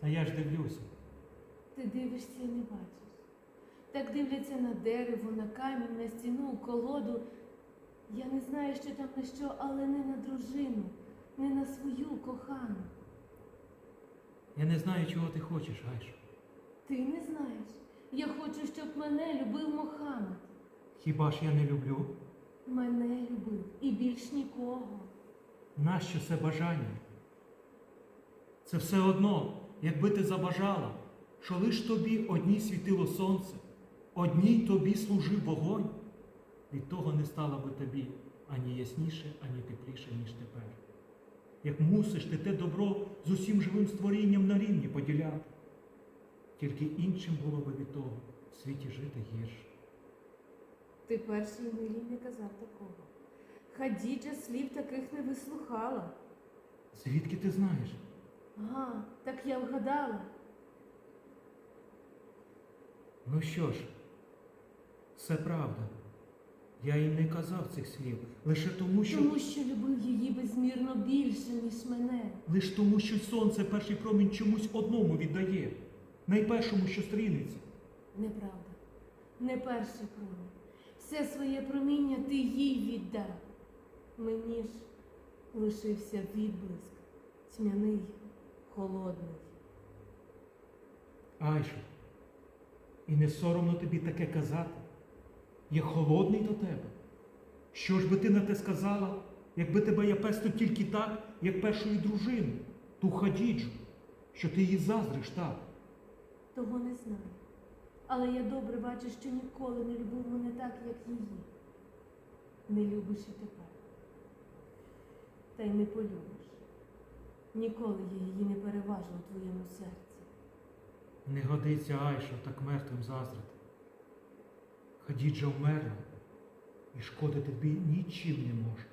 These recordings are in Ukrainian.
Та я ж дивлюся. Ти дивишся і не бачиш. Так дивляться на дерево, на камінь, на стіну, колоду. Я не знаю, що там на що, але не на дружину, не на свою кохану. Я не знаю, чого ти хочеш, Айшо. Ти не знаєш. Я хочу, щоб мене любив Мохамед. Хіба ж я не люблю? Мене любив і більш нікого. Нащо це бажання? Це все одно, якби ти забажала, що лиш тобі одній світило сонце, одній тобі служив вогонь, від того не стало би тобі ані ясніше, ані тепліше, ніж тепер. Як мусиш ти те добро з усім живим створінням на рівні поділяти, тільки іншим було би від того в світі жити гірше. Ти перший милій не казав такого. Хадіджа слів таких не вислухала. Звідки ти знаєш? Ага, так я вгадала. Ну що ж, все правда. Я їй не казав цих слів, лише тому, що Тому що любив її безмірно більше, ніж мене. лиш тому, що сонце перший промінь чомусь одному віддає, найпершому, що стрінеться. Неправда. Не перший промінь. Все своє проміння ти їй віддав. Мені ж лишився відблиск, тьмяний, холодний. Айшо, і не соромно тобі таке казати. Я холодний до тебе. Що ж би ти на те сказала, якби тебе я пестив тільки так, як першою дружину, ту хадіджу, що ти її заздриш так. Того не знаю. Але я добре бачу, що ніколи не любив мене так, як її. Не любиш і тепер. Та й не полюбиш. Ніколи я її не переважу у твоєму серці. Не годиться Айшо так мертвим заздрити. Хадіджа вмерла, і шкодити тобі нічим не може.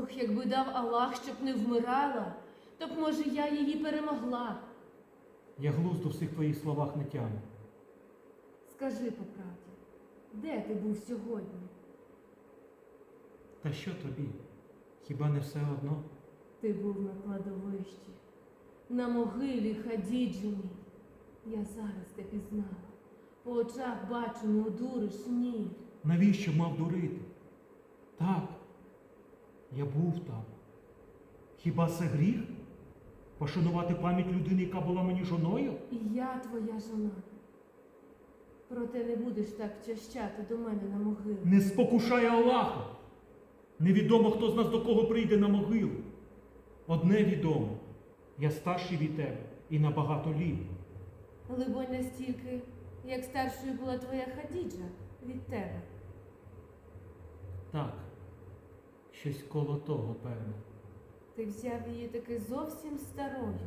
Ох, якби дав Аллах, щоб не вмирала, то б, може, я її перемогла. Я глузду в цих твоїх словах не тяму. Скажи по правді, де ти був сьогодні? Та що тобі? Хіба не все одно? Ти був на кладовищі, на могилі Хадіджині. Я зараз те пізнала. По очах бачу, не одуриш, ні. Навіщо мав дурити? Так, я був там. Хіба це гріх? Пошанувати пам'ять людини, яка була мені жоною? І я твоя жона. Проте не будеш так чащати до мене на могилу. Не спокушай Аллаха. Невідомо, хто з нас до кого прийде на могилу. Одне відомо, я старший від тебе і набагато літ. Либонь настільки, як старшою була твоя Хадіджа від тебе. Так, щось коло того, певно. Ти взяв її таки зовсім старою.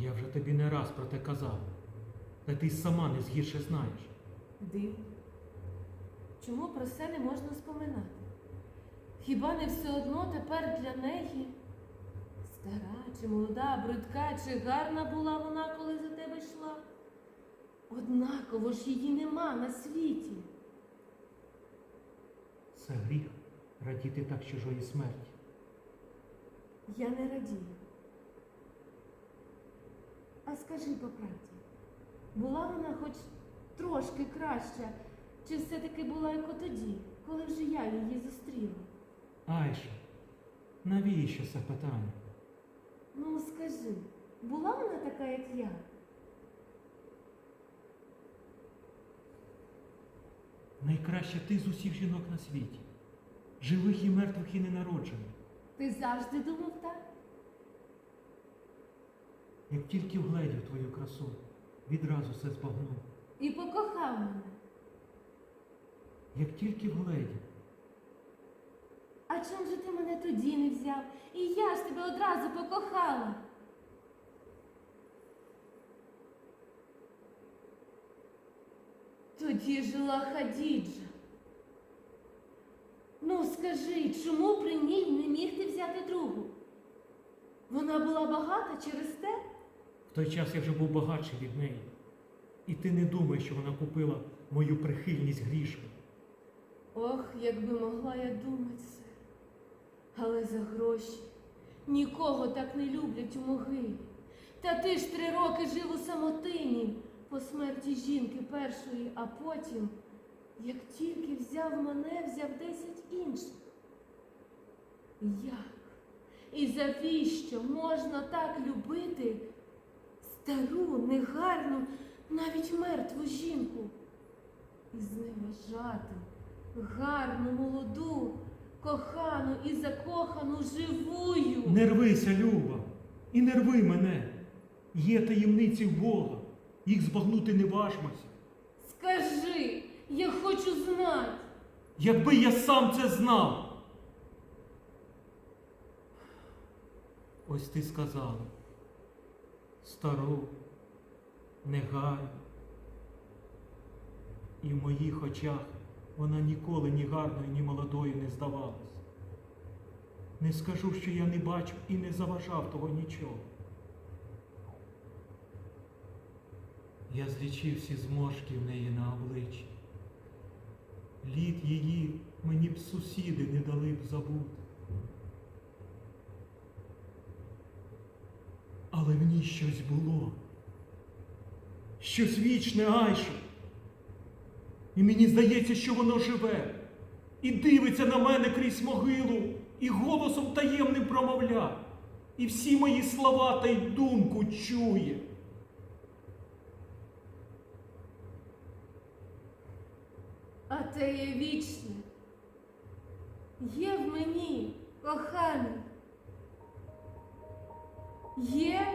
Я вже тобі не раз про те казав. Та ти й сама не згірше знаєш. Дивно. Чому про це не можна споминати? Хіба не все одно тепер для неї стара чи молода, бридка, чи гарна була вона, коли за тебе йшла? Однаково ж її нема на світі. Це гріх радіти так чужої смерті. Я не радію. А скажи по правді, була вона хоч трошки краща, чи все-таки була як тоді, коли вже я її зустріла? Айша, навіщо це питання? Скажи, була вона така, як я? Найкраща ти з усіх жінок на світі, живих і мертвих і ненароджених. Ти завжди думав так? Як тільки вгледів твою красу, відразу все збагнув. І покохав мене. Як тільки вгледів, А чом же ти мене тоді не взяв? І я ж тебе одразу покохала. Тоді жила Хадіджа. Ну, скажи, чому при ній не міг ти взяти другу? Вона була багата через те? в той час я вже був багатший від неї. І ти не думай, що вона купила мою прихильність грішми. Ох, якби могла я думати це. Але за гроші нікого так не люблять у могилі. Та ти ж три роки жив у самотині по смерті жінки першої, а потім, як тільки взяв мене, взяв десять інших. Як? І завіщо можна так любити стару, негарну, навіть мертву жінку? І зневажати гарну, молоду, кохану і закохану живую. Не рвися, Люба, і не рви мене. Є таємниці Бога, їх збагнути не важмося. Скажи, я хочу знати. Якби я сам це знав. Ось ти сказала. Стару, негарну. І в моїх очах вона ніколи ні гарною, ні молодою не здавалась. Не скажу, що я не бачив і не заважав того нічого. Я злічив всі зморшки в неї на обличчі. Лід її мені б сусіди не дали б забути. Але в ній щось було. Щось вічне, Айше. І мені здається, що воно живе. І дивиться на мене крізь могилу, і голосом таємним промовляє. І всі мої слова та й думку чує. А те є вічне. Є в мені, коханий. Є